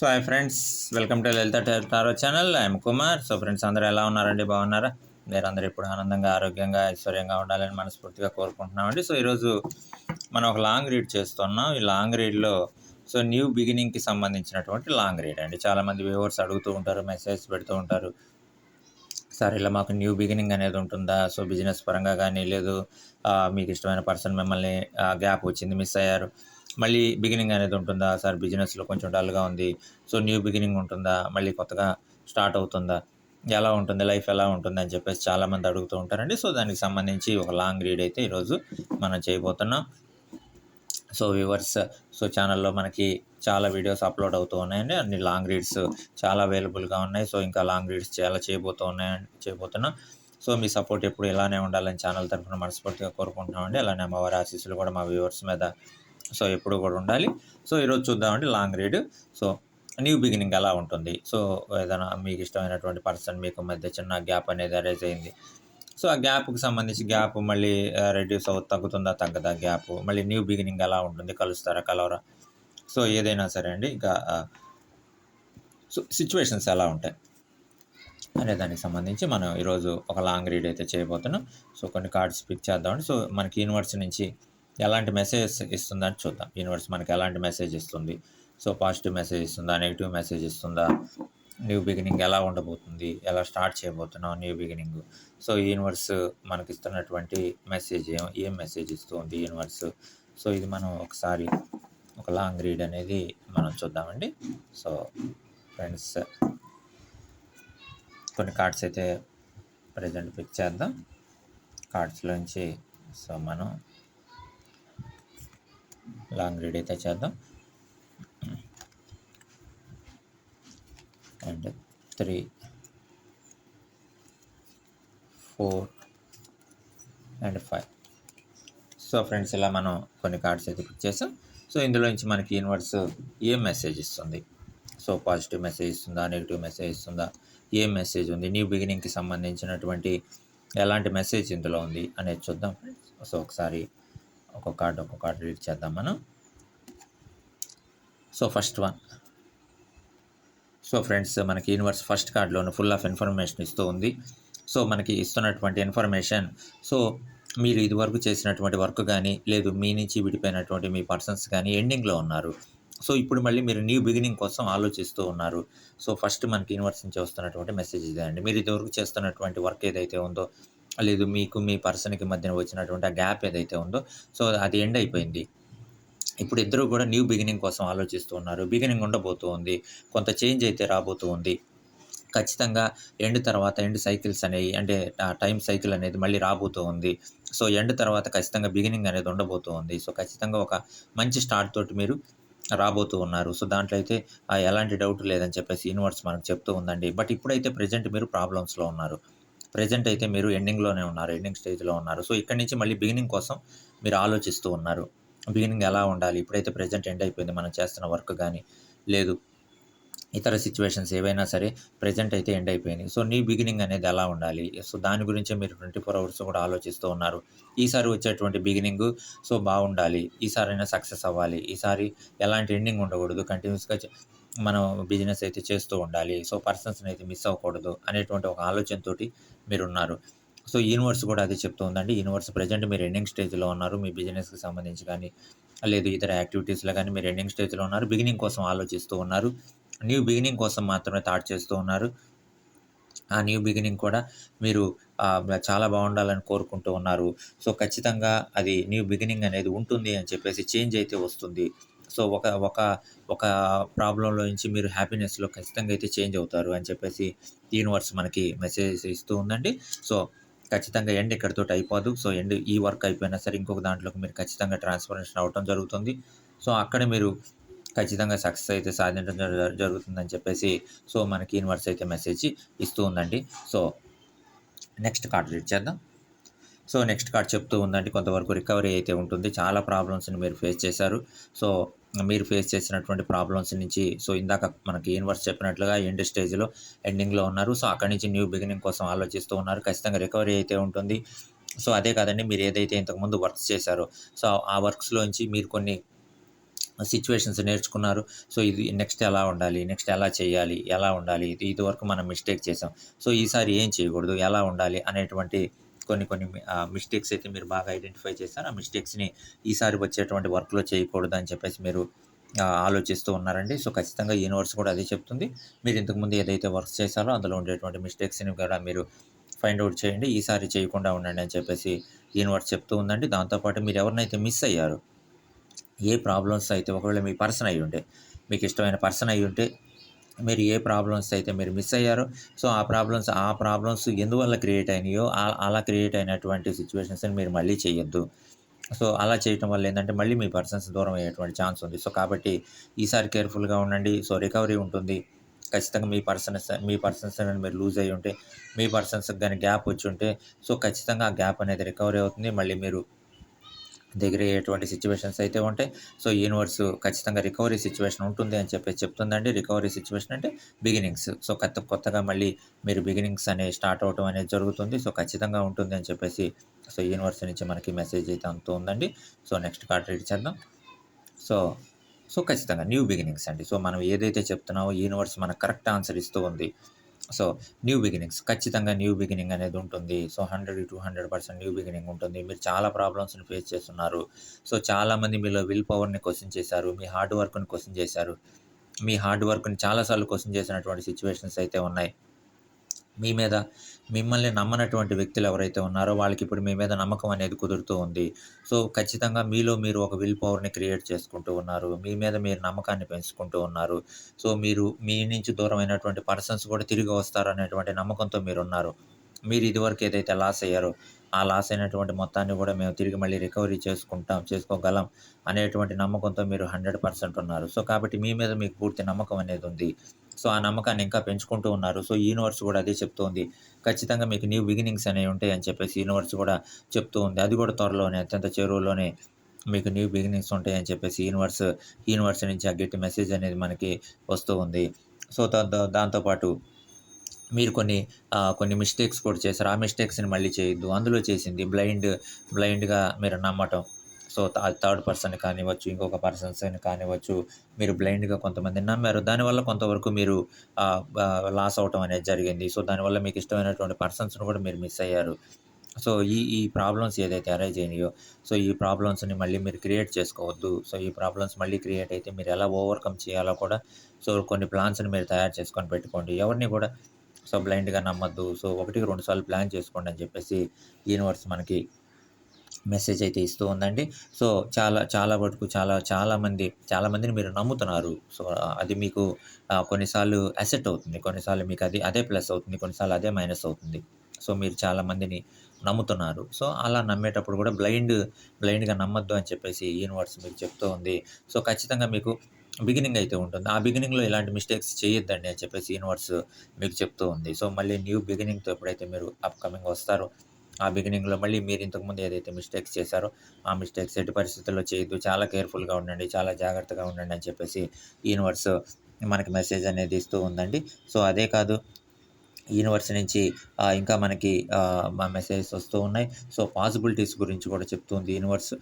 So hi friends welcome to Lalitha tarot channel I'm Kumar so friends అందరూ ఎలా ఉన్నారండి? బాగున్నారా? మీరు అందరూ ఇప్పుడు ఆనందంగా ఆరోగ్యంగా ఐశ్వర్యంగా ఉండాలని మనస్ఫూర్తిగా కోరుకుంటున్నామండి. సో ఈరోజు మనం ఒక లాంగ్ రీడ్ చేస్తున్నాం. ఈ లాంగ్ రీడ్లో సో న్యూ బిగినింగ్కి సంబంధించినటువంటి లాంగ్ రీడ్ అండి. చాలామంది వ్యూవర్స్ అడుగుతూ ఉంటారు మెసేజ్ పెడుతూ ఉంటారు. సార్ ఇలా మాకు న్యూ బిగినింగ్ అనేది ఉంటుందా? సో బిజినెస్ పరంగా కానీ లేదు మీకు ఇష్టమైన పర్సన్ మిమ్మల్ని గ్యాప్ వచ్చింది మిస్ అయ్యారు. మళ్ళీ బిగినింగ్ అనేది ఉంటుందా? సార్ బిజినెస్లో కొంచెం డల్గా ఉంది. సో న్యూ బిగినింగ్ ఉంటుందా? మళ్ళీ కొత్తగా స్టార్ట్ అవుతుందా? ఎలా ఉంటుంది? లైఫ్ ఎలా ఉంటుంది? అని చెప్పేసి చాలామంది అడుగుతూ ఉంటారండి. సో దానికి సంబంధించి ఒక లాంగ్ రీడ్ అయితే ఈరోజు మనం చేయబోతున్నాం. సో వ్యూవర్స్ సో ఛానల్లో మనకి చాలా వీడియోస్ అప్లోడ్ అవుతూ ఉన్నాయండి. అన్ని లాంగ్ రీడ్స్ చాలా అవైలబుల్గా ఉన్నాయి. సో ఇంకా లాంగ్ రీడ్స్ చాలా చేయబోతూ ఉన్నాయని చేయబోతున్నాం. సో మీ సపోర్ట్ ఎప్పుడు ఇలానే ఉండాలని ఛానల్ తరఫున మనస్ఫూర్తిగా కోరుకుంటున్నామండి. అలానే అమ్మవారి ఆశీస్సులు కూడా మా వ్యూవర్స్ మీద సో ఎప్పుడు కూడా ఉండాలి. సో ఈరోజు చూద్దామండి long read. So new beginning ఎలా ఉంటుంది? సో ఏదైనా మీకు ఇష్టమైనటువంటి పర్సన్ మీకు మధ్య చిన్న గ్యాప్ అనేది అరేజ్ అయింది. సో ఆ గ్యాప్కి సంబంధించి గ్యాప్ మళ్ళీ రెడ్యూస్ అవు తగ్గుతుందా? తగ్గదా గ్యాప్? మళ్ళీ న్యూ బిగినింగ్ ఎలా ఉంటుంది? కలుస్తారా? కలవరా? సో ఏదైనా సరే అండి ఇంకా సో సిచ్యువేషన్స్ ఎలా ఉంటాయి? అనే దానికి సంబంధించి మనం ఈరోజు ఒక లాంగ్ రీడ్ అయితే చేయబోతున్నాం. సో కొన్ని కార్డ్స్ పిక్ చేద్దామండి. సో మనకి యూనివర్స్ నుంచి ఎలాంటి మెసేజ్ ఇస్తుందని చూద్దాం. యూనివర్స్ మనకి ఎలాంటి మెసేజ్ ఇస్తుంది? సో పాజిటివ్ మెసేజ్ ఇస్తుందా? నెగిటివ్ మెసేజ్ ఇస్తుందా? న్యూ బిగినింగ్ ఎలా ఉండబోతుంది? ఎలా స్టార్ట్ చేయబోతున్నాం న్యూ బిగినింగ్? సో యూనివర్స్ మనకి ఇస్తున్నటువంటి మెసేజ్ ఏం ఏం మెసేజ్ ఇస్తుంది యూనివర్స్? సో ఇది మనం ఒకసారి ఒక లాంగ్ రీడ్ అనేది మనం చూద్దామండి. సో ఫ్రెండ్స్ కొన్ని కార్డ్స్ అయితే ప్రజెంట్ పిక్ చేద్దాం. కార్డ్స్లోంచి సో మనం లాంగ్ రీడ్ అయితే చేద్దాం. And three four and five. So friends ఇలా మనం కొన్ని కార్డ్స్ అయితే పిక్ చేసాం. సో ఇందులో నుంచి మనకి యూనివర్స్ ఏం మెసేజ్ ఇస్తుంది? సో పాజిటివ్ మెసేజ్ ఇస్తుందా? నెగిటివ్ మెసేజ్ ఇస్తుందా? ఏం మెసేజ్ ఉంది? న్యూ బిగినింగ్కి సంబంధించినటువంటి ఎలాంటి మెసేజ్ ఇందులో ఉంది అనేది చూద్దాం. ఫ్రెండ్స్ సో ఒకసారి ఒక్కొక్క కార్డు ఒక్కొక్క కార్డు రీడ్ చేద్దాం మనం. So first one so friends మనకి యూనివర్స్ ఫస్ట్ కార్డులోను ఫుల్ ఆఫ్ ఇన్ఫర్మేషన్ ఇస్తూ ఉంది. సో మనకి ఇస్తున్నటువంటి ఇన్ఫర్మేషన్ సో మీరు ఇదివరకు చేసినటువంటి వర్క్ కానీ లేదు మీ నుంచి విడిపోయినటువంటి మీ పర్సన్స్ కానీ ఎండింగ్లో ఉన్నారు. సో ఇప్పుడు మళ్ళీ మీరు న్యూ బిగినింగ్ కోసం ఆలోచిస్తూ ఉన్నారు. సో ఫస్ట్ మనకి యూనివర్స్ నుంచి వస్తున్నటువంటి మెసేజ్ ఇదే అండి. మీరు ఇదివరకు చేస్తున్నటువంటి వర్క్ ఏదైతే ఉందో లేదు మీకు మీ పర్సన్కి మధ్యన వచ్చినటువంటి ఆ గ్యాప్ ఏదైతే ఉందో సో అది ఎండ్ అయిపోయింది. ఇప్పుడు ఇద్దరు కూడా న్యూ బిగినింగ్ కోసం ఆలోచిస్తూ ఉన్నారు. బిగినింగ్ ఉండబోతూ ఉంది. కొంత చేంజ్ అయితే రాబోతూ ఉంది. ఖచ్చితంగా ఎండ్ తర్వాత ఎండ్ సైకిల్స్ అనేవి అంటే టైం సైకిల్ అనేది మళ్ళీ రాబోతూ ఉంది. సో ఎండ్ తర్వాత ఖచ్చితంగా బిగినింగ్ అనేది ఉండబోతూ ఉంది. సో ఖచ్చితంగా ఒక మంచి స్టార్ట్ తోటి మీరు రాబోతూ ఉన్నారు. సో దాంట్లో అయితే ఎలాంటి డౌట్ లేదని చెప్పేసి యూనివర్స్ మనకు చెప్తూ ఉందండి. బట్ ఇప్పుడైతే ప్రజెంట్ మీరు ప్రాబ్లమ్స్లో ఉన్నారు. ప్రజెంట్ అయితే మీరు ఎండింగ్లోనే ఉన్నారు ఎండింగ్ స్టేజ్లో ఉన్నారు. సో ఇక్కడ నుంచి మళ్ళీ బిగినింగ్ కోసం మీరు ఆలోచిస్తూ ఉన్నారు. బిగినింగ్ ఎలా ఉండాలి? ఇప్పుడైతే ప్రజెంట్ ఎండ్ అయిపోయింది మనం చేస్తున్న వర్క్ కానీ లేదు. ఇతర సిచ్యువేషన్స్ ఏవైనా సరే ప్రజెంట్ అయితే ఎండ్ అయిపోయింది. సో నీ బిగినింగ్ అనేది ఎలా ఉండాలి? సో దాని గురించే మీరు ట్వంటీ ఫోర్ అవర్స్ కూడా ఆలోచిస్తూ ఉన్నారు. ఈసారి వచ్చేటువంటి బిగినింగ్ సో బాగుండాలి. ఈసారి అయినా సక్సెస్ అవ్వాలి. ఈసారి ఎలాంటి ఎండింగ్ ఉండకూడదు. కంటిన్యూస్గా మనం బిజినెస్ అయితే చేస్తూ ఉండాలి. సో పర్సన్స్ని అయితే మిస్ అవ్వకూడదు అనేటువంటి ఒక ఆలోచనతోటి మీరు ఉన్నారు సో యూనివర్స్ కూడా అదే చెప్తూ ఉందండి. యూనివర్స్ ప్రజెంట్ మీరు ఎండింగ్ స్టేజ్లో ఉన్నారు. మీ బిజినెస్కి సంబంధించి కానీ లేదు ఇతర యాక్టివిటీస్లో కానీ మీరు ఎండింగ్ స్టేజ్లో ఉన్నారు. బిగినింగ్ కోసం ఆలోచిస్తూ ఉన్నారు. న్యూ బిగినింగ్ కోసం మాత్రమే థాట్ చేస్తూ ఉన్నారు. ఆ న్యూ బిగినింగ్ కూడా మీరు చాలా బాగుండాలని కోరుకుంటూ ఉన్నారు. సో ఖచ్చితంగా అది న్యూ బిగినింగ్ అనేది ఉంటుంది అని చెప్పేసి చేంజ్ అయితే వస్తుంది. సో ఒక ఒక ఒక ప్రాబ్లంలో నుంచి మీరు హ్యాపీనెస్లో ఖచ్చితంగా అయితే చేంజ్ అవుతారు అని చెప్పేసి యూనివర్స్ మనకి మెసేజ్ ఇస్తూ ఉందండి. సో ఖచ్చితంగా ఎండ్ ఇక్కడితో అయిపోదు. సో ఎండ్ ఈ వర్క్ అయిపోయినా సరే ఇంకొక దాంట్లోకి మీరు ఖచ్చితంగా ట్రాన్స్ఫర్మేషన్ అవ్వటం జరుగుతుంది. సో అక్కడ మీరు ఖచ్చితంగా సక్సెస్ అయితే సాధించడం జరుగుతుందని చెప్పేసి సో మనకి యూనివర్స్ అయితే మెసేజ్ ఇస్తూ ఉందండి. సో నెక్స్ట్ కార్డ్ రీడ్ చేద్దాం. సో నెక్స్ట్ కార్డ్ చెప్తూ ఉందండి. కొంతవరకు రికవరీ అయితే ఉంటుంది. చాలా ప్రాబ్లమ్స్ని మీరు ఫేస్ చేశారు. సో మీరు ఫేస్ చేసినటువంటి ప్రాబ్లమ్స్ నుంచి. సో ఇందాక మనకి యూనివర్స్ చెప్పినట్లుగా ఎండ్ స్టేజ్లో ఎండింగ్లో ఉన్నారు. సో అక్కడి నుంచి న్యూ బిగినింగ్ కోసం ఆలోచిస్తూ ఉన్నారు. ఖచ్చితంగా రికవరీ అయితే ఉంటుంది. సో అదే కాదండి మీరు ఏదైతే ఇంతకుముందు వర్క్స్ చేశారో సో ఆ వర్క్స్లోంచి మీరు కొన్ని సిచ్యువేషన్స్ నేర్చుకున్నారు. సో ఇది నెక్స్ట్ ఎలా ఉండాలి? నెక్స్ట్ ఎలా చేయాలి? ఎలా ఉండాలి? ఇది ఇదివరకు మనం మిస్టేక్ చేసాం సో ఈసారి ఏం చేయకూడదు? ఎలా ఉండాలి? అనేటువంటి కొన్ని కొన్ని మిస్టేక్స్ అయితే మీరు బాగా ఐడెంటిఫై చేస్తారు ఆ మిస్టేక్స్ని ఈసారి వచ్చేటువంటి వర్క్లో చేయకూడదు అని చెప్పేసి మీరు ఆలోచిస్తూ ఉన్నారండి. సో ఖచ్చితంగా యూనివర్స్ కూడా అదే చెప్తుంది. మీరు ఇంతకుముందు ఏదైతే వర్క్ చేశారో అందులో ఉండేటువంటి మిస్టేక్స్ని కూడా మీరు ఫైండ్ అవుట్ చేయండి. ఈసారి చేయకుండా ఉండండి అని చెప్పేసి యూనివర్స్ చెప్తూ ఉందండి. దాంతోపాటు మీరు ఎవరినైతే మిస్ అయ్యారు ఏ ప్రాబ్లమ్స్ అయితే ఒకవేళ మీ పర్సన్ అయి ఉంటే మీకు ఇష్టమైన పర్సన్ అయి ఉంటే మీరు ఏ ప్రాబ్లమ్స్ అయితే మీరు మిస్ అయ్యారో సో ఆ ప్రాబ్లమ్స్ ఆ ప్రాబ్లమ్స్ ఎందువల్ల క్రియేట్ అయినాయో అలా క్రియేట్ అయినటువంటి సిచ్యువేషన్స్ని మీరు మళ్ళీ చేయొద్దు. సో అలా చేయటం వల్ల ఏంటంటే మళ్ళీ మీ పర్సన్స్ దూరం అయ్యేటువంటి ఛాన్స్ ఉంది. సో కాబట్టి ఈసారి కేర్ఫుల్గా ఉండండి. సో రికవరీ ఉంటుంది. ఖచ్చితంగా మీ పర్సన్స్ మీ పర్సన్స్ అనేది మీరు లూజ్ అయ్యి ఉంటే మీ పర్సన్స్కి కానీ గ్యాప్ వచ్చి ఉంటే సో ఖచ్చితంగా ఆ గ్యాప్ అనేది రికవరీ అవుతుంది. మళ్ళీ మీరు దగ్గర సిచ్యువేషన్స్ అయితే ఉంటాయి. సో యూనివర్స్ ఖచ్చితంగా రికవరీ సిచ్యువేషన్ ఉంటుంది అని చెప్పి చెప్తుందండి. రికవరీ సిచ్యువేషన్ అంటే బిగినింగ్స్ సో కొత్త కొత్తగా మళ్ళీ మీరు బిగినింగ్స్ అనేవి స్టార్ట్ అవ్వటం అనేది జరుగుతుంది. సో ఖచ్చితంగా ఉంటుంది అని చెప్పేసి సో యూనివర్స్ నుంచి మనకి మెసేజ్ అయితే అందుతుందండి ఉందండి. సో నెక్స్ట్ కార్డ్ రీడ్ చేద్దాం. సో సో ఖచ్చితంగా న్యూ బిగినింగ్స్ అండి. సో మనం ఏదైతే చెప్తున్నామో యూనివర్స్ మనకు కరెక్ట్ ఆన్సర్ ఇస్తూ ఉంది. సో న్యూ బిగినింగ్స్ ఖచ్చితంగా న్యూ బిగినింగ్ అనేది ఉంటుంది. So hundred to hundred percent new beginning ఉంటుంది. మీరు చాలా ప్రాబ్లమ్స్ని ఫేస్ చేస్తున్నారు. సో చాలామంది మీలో విల్ పవర్ని క్వశ్చన్ చేశారు. మీ హార్డ్ వర్క్ని క్వశ్చన్ చేశారు. మీ హార్డ్ వర్క్ని చాలాసార్లు క్వశ్చన్ చేసినటువంటి సిచ్యువేషన్స్ అయితే ఉన్నాయి. మీ మీద మిమ్మల్ని నమ్మనటువంటి వ్యక్తులు ఎవరైతే ఉన్నారో వాళ్ళకి ఇప్పుడు మీ మీద నమ్మకం అనేది కుదురుతూ ఉంది. సో ఖచ్చితంగా మీలో మీరు ఒక విల్ పవర్ని క్రియేట్ చేసుకుంటూ ఉన్నారు. మీ మీద మీరు నమ్మకాన్ని పెంచుకుంటూ ఉన్నారు. సో మీరు మీ నుంచి దూరమైనటువంటి పర్సన్స్ కూడా తిరిగి వస్తారు అనేటువంటి నమ్మకంతో మీరు ఉన్నారు. మీరు ఇదివరకు ఏదైతే లాస్ అయ్యారో ఆ లాస్ అయినటువంటి మొత్తాన్ని కూడా మేము తిరిగి మళ్ళీ రికవరీ చేసుకుంటాం చేసుకోగలం అనేటువంటి నమ్మకంతో మీరు హండ్రెడ్ పర్సెంట్ ఉన్నారు. సో కాబట్టి మీ మీద మీకు పూర్తి నమ్మకం అనేది ఉంది. సో ఆ నమ్మకాన్ని ఇంకా పెంచుకుంటూ ఉన్నారు. సో యూనివర్స్ కూడా అదే చెప్తోంది ఖచ్చితంగా మీకు న్యూ బిగినింగ్స్ అనేవి ఉంటాయి అని చెప్పేసి యూనివర్స్ కూడా చెప్తూ ఉంది. అది కూడా త్వరలోనే అత్యంత చేరువలోనే మీకు న్యూ బిగినింగ్స్ ఉంటాయని చెప్పేసి యూనివర్స్ యూనివర్స్ నుంచి ఆ గట్టి మెసేజ్ అనేది మనకి వస్తూ ఉంది. సో దాంతో దాంతోపాటు మీరు కొన్ని కొన్ని మిస్టేక్స్ కూడా చేశారు. ఆ మిస్టేక్స్ని మళ్ళీ చేయొద్దు. అందులో చేసింది బ్లైండ్ బ్లైండ్గా మీరు నమ్మటం. సో థర్డ్ పర్సన్ కానివ్వచ్చు ఇంకొక పర్సన్స్ కానివ్వచ్చు మీరు బ్లైండ్గా కొంతమంది నమ్మారు. దానివల్ల కొంతవరకు మీరు లాస్ అవటం అనేది జరిగింది. సో దానివల్ల మీకు ఇష్టమైనటువంటి పర్సన్స్ని కూడా మీరు మిస్ అయ్యారు. సో ఈ ఈ ప్రాబ్లమ్స్ ఏదైతే అరైజ్ అయినాయో సో ఈ ప్రాబ్లమ్స్ని మళ్ళీ మీరు క్రియేట్ చేసుకోవద్దు. సో ఈ ప్రాబ్లమ్స్ మళ్ళీ క్రియేట్ అయితే మీరు ఎలా ఓవర్కమ్ చేయాలో కూడా సో కొన్ని ప్లాన్స్ని మీరు తయారు చేసుకొని పెట్టుకోండి. ఎవరిని కూడా సో బ్లైండ్గా నమ్మద్దు. సో ఒకటికి రెండు సార్లు ప్లాన్ చేసుకోండి అని చెప్పేసి యూనివర్స్ మనకి మెసేజ్ అయితే ఇస్తూ ఉందండి. సో చాలా చాలా వరకు చాలా చాలామంది చాలామందిని మీరు నమ్ముతున్నారు. సో అది మీకు కొన్నిసార్లు అసెట్ అవుతుంది. కొన్నిసార్లు మీకు అది అదే ప్లస్ అవుతుంది. కొన్నిసార్లు అదే మైనస్ అవుతుంది. సో మీరు చాలామందిని నమ్ముతున్నారు. సో అలా నమ్మేటప్పుడు కూడా బ్లైండ్ బ్లైండ్గా నమ్మద్దు అని చెప్పేసి యూనివర్స్ మీకు చెప్తూ ఉంది. సో ఖచ్చితంగా మీకు బిగినింగ్ అయితే ఉంటుంది. ఆ బిగినింగ్లో ఇలాంటి మిస్టేక్స్ చేయొద్దండి అని చెప్పేసి యూనివర్స్ మీకు చెప్తూ ఉంది. సో మళ్ళీ న్యూ బిగినింగ్తో ఎప్పుడైతే మీరు అప్కమింగ్ వస్తారో ఆ బిగినింగ్లో మళ్ళీ మీరు ఇంతకుముందు ఏదైతే మిస్టేక్స్ చేశారో ఆ మిస్టేక్స్ ఎట్టి పరిస్థితుల్లో చేయొద్దు. చాలా కేర్ఫుల్గా ఉండండి చాలా జాగ్రత్తగా ఉండండి అని చెప్పేసి యూనివర్స్ మనకి మెసేజ్ అనేది ఇస్తూ ఉందండి. సో అదే కాదు యూనివర్స్ నుంచి ఇంకా మనకి మా మెసేజెస్ వస్తూ ఉన్నాయి. సో పాసిబిలిటీస్ గురించి కూడా చెప్తుంది యూనివర్స్.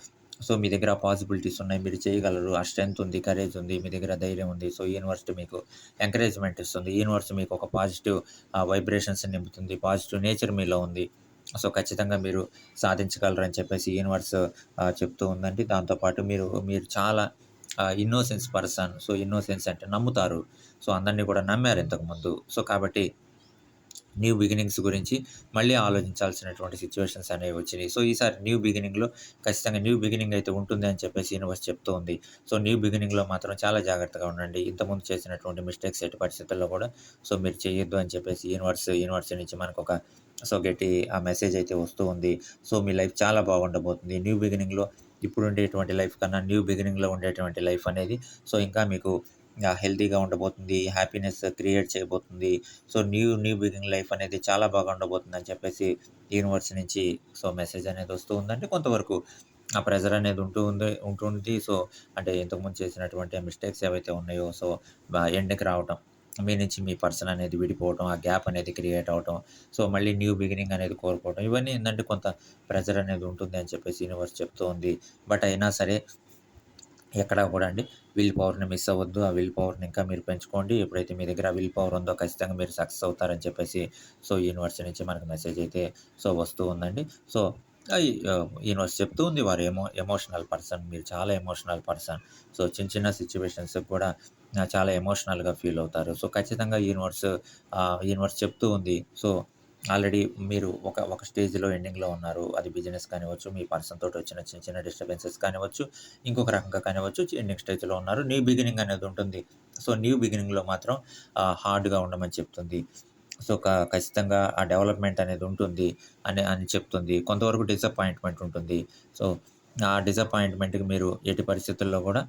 సో మీ దగ్గర పాసిబిలిటీస్ ఉన్నాయి. మీరు చేయగలరు. ఆ స్ట్రెంత్ ఉంది కరేజ్ ఉంది మీ దగ్గర ధైర్యం ఉంది. సో యూనివర్స్ మీకు ఎంకరేజ్మెంట్ ఇస్తుంది. యూనివర్స్ మీకు ఒక పాజిటివ్ వైబ్రేషన్స్ నింపుతుంది. పాజిటివ్ నేచర్ మీలో ఉంది. సో ఖచ్చితంగా మీరు సాధించగలరు అని చెప్పేసి యూనివర్స్ చెప్తూ ఉందండి. దాంతోపాటు మీరు మీరు చాలా ఇన్నోసెన్స్ పర్సన్ సో ఇన్నోసెన్స్ అంటే నమ్ముతారు. సో అందరినీ కూడా నమ్మారు ఇంతకుముందు సో కాబట్టి న్యూ బిగినింగ్స్ గురించి మళ్ళీ ఆలోచించాల్సినటువంటి సిచ్యువేషన్స్ అనేవి వచ్చినాయి. సో ఈసారి న్యూ బిగినింగ్లో ఖచ్చితంగా న్యూ బిగినింగ్ అయితే ఉంటుంది అని చెప్పేసి యూనివర్స్ చెప్తూ ఉంది. సో న్యూ బిగినింగ్లో మాత్రం చాలా జాగ్రత్తగా ఉండండి. ఇంతకుముందు చేసినటువంటి మిస్టేక్స్ ఎట్టి పరిస్థితుల్లో కూడా సో మీరు చేయొద్దు అని చెప్పేసి యూనివర్స్ యూనివర్స్ నుంచి మనకు ఒక సో గట్టి ఆ మెసేజ్ అయితే వస్తూ ఉంది. సో మీ లైఫ్ చాలా బాగుండబోతుంది. న్యూ బిగినింగ్లో ఇప్పుడు ఉండేటువంటి లైఫ్ కన్నా న్యూ బిగినింగ్లో ఉండేటువంటి లైఫ్ అనేది సో ఇంకా మీకు హెల్తీగా ఉండబోతుంది హ్యాపీనెస్ క్రియేట్ చేయబోతుంది. So new new beginning life అనేది చాలా బాగా ఉండబోతుంది అని చెప్పేసి యూనివర్స్ నుంచి సో మెసేజ్ అనేది వస్తూ ఉందంటే కొంతవరకు ఆ ప్రెజర్ అనేది ఉంటూ ఉంది ఉంటుంది సో అంటే ఇంతకుముందు చేసినటువంటి మిస్టేక్స్ ఏవైతే ఉన్నాయో సో ఎండ్కి రావటం మీ నుంచి మీ పర్సన్ అనేది విడిపోవటం ఆ గ్యాప్ అనేది క్రియేట్ అవటం సో మళ్ళీ న్యూ బిగినింగ్ అనేది కోరుకోవటం ఇవన్నీ ఏంటంటే కొంత ప్రెజర్ అనేది ఉంటుంది అని చెప్పేసి యూనివర్స్ చెప్తూ ఉంది. బట్ అయినా సరే ఎక్కడా కూడా అండి విల్ పవర్‌ని మిస్ అవ్వద్దు. ఆ విల్ పవర్‌ని ఇంకా మీరు పెంచుకోండి. ఎప్పుడైతే మీ దగ్గర విల్ పవర్ ఉందో ఖచ్చితంగా మీరు సక్సెస్ అవుతారని చెప్పేసి సో యూనివర్స్ నుంచి మనకు మెసేజ్ అయితే సో వస్తూ ఉందండి. సో యూనివర్స్ చెప్తూ ఉంది వారు ఎమో ఎమోషనల్ పర్సన్. మీరు చాలా ఎమోషనల్ పర్సన్. సో చిన్న చిన్న సిచ్యువేషన్స్ కూడా చాలా ఎమోషనల్‌గా ఫీల్ అవుతారు. సో ఖచ్చితంగా యూనివర్స్ యూనివర్స్ చెప్తూ ఉంది. సో ఆల్రెడీ మీరు ఒక ఒక స్టేజ్‌లో ఎండింగ్‌లో ఉన్నారు. అది బిజినెస్ కానివ్వచ్చు, మీ పర్సన్ తోటి వచ్చిన చిన్న చిన్న డిస్టర్బెన్సెస్ కానివ్వచ్చు, ఇంకొక రకంగా కానివచ్చు ఎండింగ్ స్టేజ్‌లో ఉన్నారు. న్యూ బిగినింగ్ అనేది ఉంటుంది. సో న్యూ బిగినింగ్‌లో మాత్రం హార్డ్‌గా ఉండమని చెప్తుంది. సో క ఖచ్చితంగా ఆ డెవలప్‌మెంట్ అనేది ఉంటుంది అని అని చెప్తుంది. కొంతవరకు డిసప్పాయింట్‌మెంట్ ఉంటుంది. సో ఆ డిసప్పాయింట్‌మెంట్‌కి మీరు ఎట్టి పరిస్థితుల్లో కూడా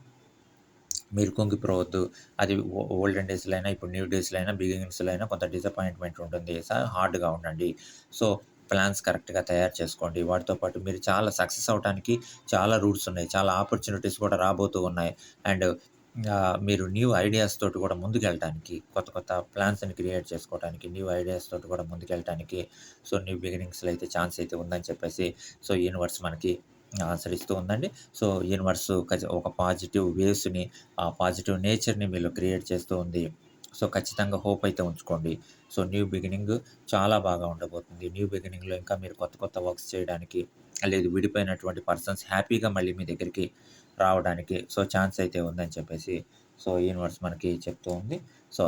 మీరు కుంగిపోవద్దు. అది ఓ ఓల్డెన్ డేస్‌లో అయినా, ఇప్పుడు న్యూ డేస్‌లో అయినా, బిగినింగ్స్‌లో అయినా కొంత డిసప్పాయింట్‌మెంట్ ఉంటుంది. సార్ హార్డ్‌గా ఉండండి. సో ప్లాన్స్ కరెక్ట్‌గా తయారు చేసుకోండి. వాటితో పాటు మీరు చాలా సక్సెస్ అవ్వటానికి చాలా రూట్స్ ఉన్నాయి. చాలా ఆపర్చునిటీస్ కూడా రాబోతూ ఉన్నాయి. అండ్ మీరు న్యూ ఐడియాస్ తోటి కూడా ముందుకెళ్ళటానికి, కొత్త కొత్త ప్లాన్స్‌ని క్రియేట్ చేసుకోవటానికి, న్యూ ఐడియాస్ తోటి కూడా ముందుకెళ్ళటానికి సో న్యూ బిగినింగ్స్‌లో అయితే ఛాన్స్ అయితే ఉందని చెప్పేసి సో యూనివర్స్ మనకి ఆన్సర్ ఇస్తూ ఉందండి. సో యూనివర్స్ ఒక పాజిటివ్ వేవ్స్‌ని, ఆ పాజిటివ్ నేచర్‌ని మీలో క్రియేట్ చేస్తూ ఉంది. సో ఖచ్చితంగా హోప్ అయితే ఉంచుకోండి. సో న్యూ బిగినింగ్ చాలా బాగా ఉండబోతుంది. న్యూ బిగినింగ్‌లో ఇంకా మీరు కొత్త కొత్త వర్క్స్ చేయడానికి, లేదు విడిపోయినటువంటి పర్సన్స్ హ్యాపీగా మళ్ళీ మీ దగ్గరికి రావడానికి సో ఛాన్స్ అయితే ఉందని చెప్పేసి సో యూనివర్స్ మనకి చెప్తూ ఉంది. సో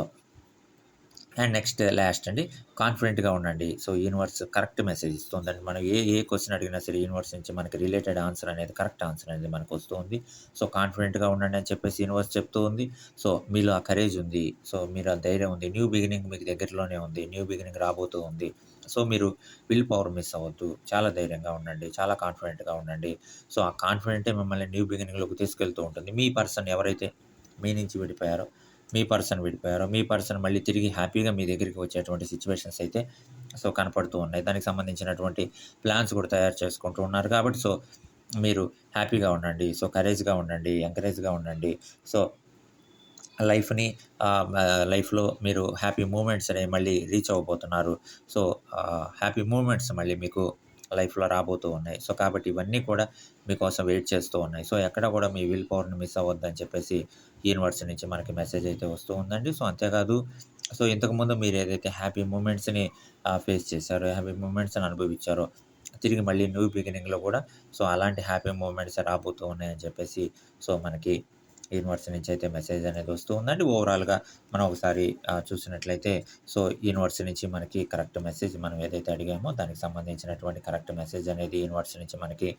అండ్ నెక్స్ట్ లాస్ట్ అండి కాన్ఫిడెంట్‌గా ఉండండి. సో యూనివర్స్ కరెక్ట్ మెసేజ్ ఇస్తుందండి. మనం ఏ ఏ క్వశ్చన్ అడిగినా సరే యూనివర్స్ నుంచి మనకి రిలేటెడ్ ఆన్సర్ అనేది కరెక్ట్ ఆన్సర్ అనేది మనకు వస్తూ ఉంది. సో కాన్ఫిడెంట్‌గా ఉండండి అని చెప్పేసి యూనివర్స్ చెప్తూ ఉంది. సో మీలో ఆ కరేజ్ ఉంది. సో మీరు ఆ ధైర్యం ఉంది. న్యూ బిగినింగ్ మీకు దగ్గరలోనే ఉంది. న్యూ బిగినింగ్ రాబోతూ ఉంది. సో మీరు విల్ పవర్ మిస్ అవ్వద్దు. చాలా ధైర్యంగా ఉండండి. చాలా కాన్ఫిడెంట్‌గా ఉండండి. సో ఆ కాన్ఫిడెంటే మిమ్మల్ని న్యూ బిగినింగ్‌లోకి తీసుకెళ్తూ ఉంటుంది. మీ పర్సన్ ఎవరైతే మీ నుంచి విడిపోయారో, మీ పర్సన్ విడిపోయారో, మీ పర్సన్ మళ్ళీ తిరిగి హ్యాపీగా మీ దగ్గరికి వచ్చేటువంటి సిచ్యువేషన్స్ అయితే సో కనపడుతూ ఉన్నాయి. దానికి సంబంధించినటువంటి ప్లాన్స్ కూడా తయారు చేసుకుంటూ ఉన్నారు కాబట్టి సో మీరు హ్యాపీగా ఉండండి. సో కరేజ్‌గా ఉండండి. ఎంకరేజ్‌గా ఉండండి. సో లైఫ్‌ని లైఫ్‌లో మీరు హ్యాపీ మూమెంట్స్ అనేవి మళ్ళీ రీచ్ అవ్వబోతున్నారు. సో హ్యాపీ మూమెంట్స్ మళ్ళీ మీకు లైఫ్‌లో రాబోతూ ఉన్నాయి. సో కాబట్టి ఇవన్నీ కూడా మీకోసం వెయిట్ చేస్తూ ఉన్నాయి. సో ఎక్కడ కూడా మీ విల్ పవర్‌ని మిస్ అవ్వద్దని చెప్పేసి యూనివర్స్ నుంచి మనకి మెసేజ్ అయితే వస్తూ ఉందండి. సో అంతేకాదు సో ఇంతకుముందు మీరు ఏదైతే హ్యాపీ మూమెంట్స్‌ని ఫేస్ చేశారో, హ్యాపీ మూమెంట్స్‌ని అనుభవించారో, తిరిగి మళ్ళీ న్యూ బిగినింగ్‌లో కూడా సో అలాంటి హ్యాపీ మూమెంట్స్ రాబోతూ ఉన్నాయని చెప్పేసి సో మనకి యూనివర్స్ నుంచి అయితే మెసేజ్ అనేది వస్తూ ఉందండి. ఓవరాల్‌గా మనం ఒకసారి చూసినట్లయితే సో యూనివర్స్ నుంచి మనకి కరెక్ట్ మెసేజ్ మనం ఏదైతే అడిగామో దానికి సంబంధించినటువంటి కరెక్ట్ మెసేజ్ అనేది యూనివర్స్ నుంచి మనకి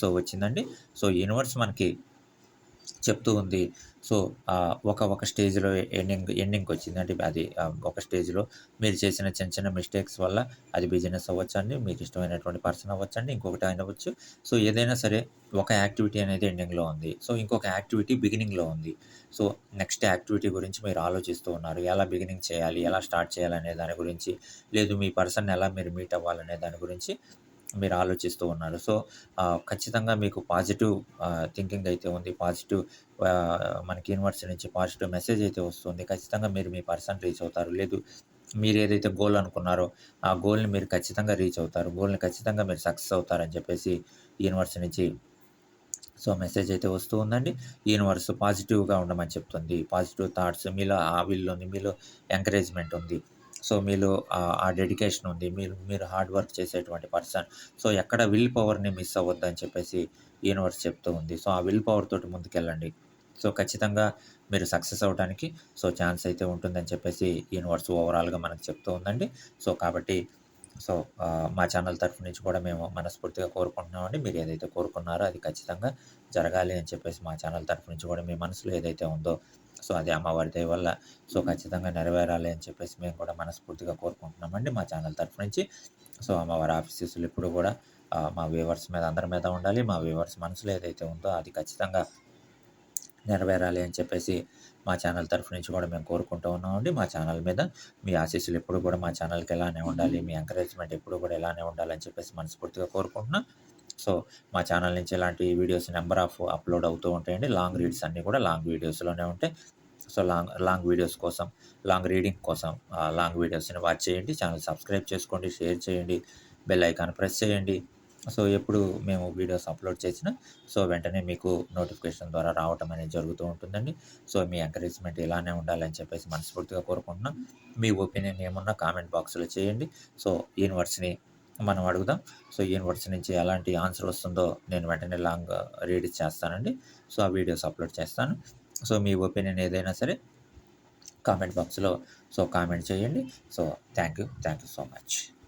సో వచ్చిందండి. సో యూనివర్స్ మనకి చెప్తూ ఉంది. సో ఒక ఒక స్టేజ్‌లో ఎండింగ్ ఎండింగ్‌కొచ్చింది. అంటే అది ఒక స్టేజ్‌లో మీరు చేసిన చిన్న చిన్న మిస్టేక్స్ వల్ల అది బిజినెస్ అవ్వచ్చండి. మీకు ఇష్టమైనటువంటి పర్సన్ అవ్వచ్చండి. ఇంకొకటి అవ్వచ్చు. సో ఏదైనా సరే ఒక యాక్టివిటీ అనేది ఎండింగ్‌లో ఉంది. సో ఇంకొక యాక్టివిటీ బిగినింగ్‌లో ఉంది. సో నెక్స్ట్ యాక్టివిటీ గురించి మీరు ఆలోచిస్తూ ఉన్నారు. ఎలా బిగినింగ్ చేయాలి? ఎలా స్టార్ట్ చేయాలనే దాని గురించి, లేదు మీ పర్సన్ ఎలా మీరు మీట్ అవ్వాలనే దాని గురించి మీరు ఆలోచిస్తూ ఉన్నారు. సో ఖచ్చితంగా మీకు పాజిటివ్ థింకింగ్ అయితే ఉంది. పాజిటివ్ మనకి యూనివర్సిటీ నుంచి పాజిటివ్ మెసేజ్ అయితే వస్తుంది. ఖచ్చితంగా మీరు మీ పర్సన్ రీచ్ అవుతారు. లేదు మీరు ఏదైతే గోల్ అనుకున్నారో, ఆ గోల్‌ని మీరు ఖచ్చితంగా రీచ్ అవుతారు. గోల్‌ని ఖచ్చితంగా మీరు సక్సెస్ అవుతారని చెప్పేసి యూనివర్స్ నుంచి సో మెసేజ్ అయితే వస్తూ ఉందండి. యూనివర్స్ పాజిటివ్‌గా ఉండమని చెప్తుంది. పాజిటివ్ థాట్స్ మీలో ఆ విల్ ఉంది. మీలో ఎంకరేజ్‌మెంట్ ఉంది. సో మీలో ఆ డెడికేషన్ ఉంది. మీరు మీరు హార్డ్ వర్క్ చేసేటువంటి పర్సన్. సో ఎక్కడ విల్ పవర్‌ని మిస్ అవ్వద్దని చెప్పేసి యూనివర్స్ చెప్తూ ఉంది. సో ఆ విల్ పవర్ తోటి ముందుకెళ్ళండి. సో ఖచ్చితంగా మీరు సక్సెస్ అవ్వటానికి సో ఛాన్స్ అయితే ఉంటుందని చెప్పేసి యూనివర్స్ ఓవరాల్‌గా మనకు చెప్తూ ఉందండి. సో కాబట్టి సో మా ఛానల్ తరఫు నుంచి కూడా మేము మనస్ఫూర్తిగా కోరుకుంటున్నామండి. మీరు ఏదైతే కోరుకున్నారో అది ఖచ్చితంగా జరగాలి అని చెప్పేసి మా ఛానల్ తరఫు నుంచి కూడా మీ మనసులో ఏదైతే ఉందో సో అది అమ్మవారి దయ వల్ల సో ఖచ్చితంగా నెరవేరాలి అని చెప్పేసి మేము కూడా మనస్ఫూర్తిగా కోరుకుంటున్నామండి మా ఛానల్ తరఫు నుంచి. సో అమ్మవారి ఆఫీసెస్లు ఎప్పుడు కూడా మా వ్యూవర్స్ మీద అందరి మీద ఉండాలి. మా వ్యూవర్స్ మనసులో ఏదైతే ఉందో అది ఖచ్చితంగా నెరవేరాలి అని చెప్పేసి మా ఛానల్ తరఫు నుంచి కూడా మేము కోరుకుంటూ ఉన్నామండి. మా ఛానల్ మీద మీ ఆశీస్సులు ఎప్పుడు కూడా మా ఛానల్‌కి ఎలానే ఉండాలి. మీ ఎంకరేజ్‌మెంట్ ఎప్పుడు కూడా ఎలానే ఉండాలని చెప్పేసి మనస్ఫూర్తిగా కోరుకుంటున్నాం. సో మా ఛానల్ నుంచి ఇలాంటి వీడియోస్ నెంబర్ ఆఫ్ అప్‌లోడ్ అవుతూ ఉంటాయండి. లాంగ్ రీడ్స్ అన్నీ కూడా లాంగ్ వీడియోస్‌లోనే ఉంటాయి. సో లాంగ్ లాంగ్ వీడియోస్ కోసం, లాంగ్ రీడింగ్ కోసం లాంగ్ వీడియోస్‌ని వాచ్ చేయండి. ఛానల్ సబ్స్క్రైబ్ చేసుకోండి, షేర్ చేయండి, బెల్ ఐకాన్ ప్రెస్ చేయండి. సో ఎప్పుడు మేము వీడియోస్ అప్లోడ్ చేసినా సో వెంటనే మీకు నోటిఫికేషన్ ద్వారా రావటం అనేది జరుగుతూ ఉంటుందండి సో మీ ఎంకరేజ్మెంట్ ఇలానే ఉండాలని చెప్పేసి మనస్ఫూర్తిగా కోరుకుంటున్నాం మీ ఒపీనియన్ ఏమన్నా కామెంట్ బాక్స్లో చేయండి సో యూనివర్స్ని మనం అడుగుదాం. సో యూనివర్స్ నుంచి ఎలాంటి ఆన్సర్ వస్తుందో నేను వెంటనే లాంగ్ రీడ్ చేస్తానండి. సో ఆ వీడియోస్ అప్లోడ్ చేస్తాను. సో మీ ఒపీనియన్ ఏదైనా సరే కామెంట్ బాక్స్లో సో కామెంట్ చేయండి. So thank you thank you so much.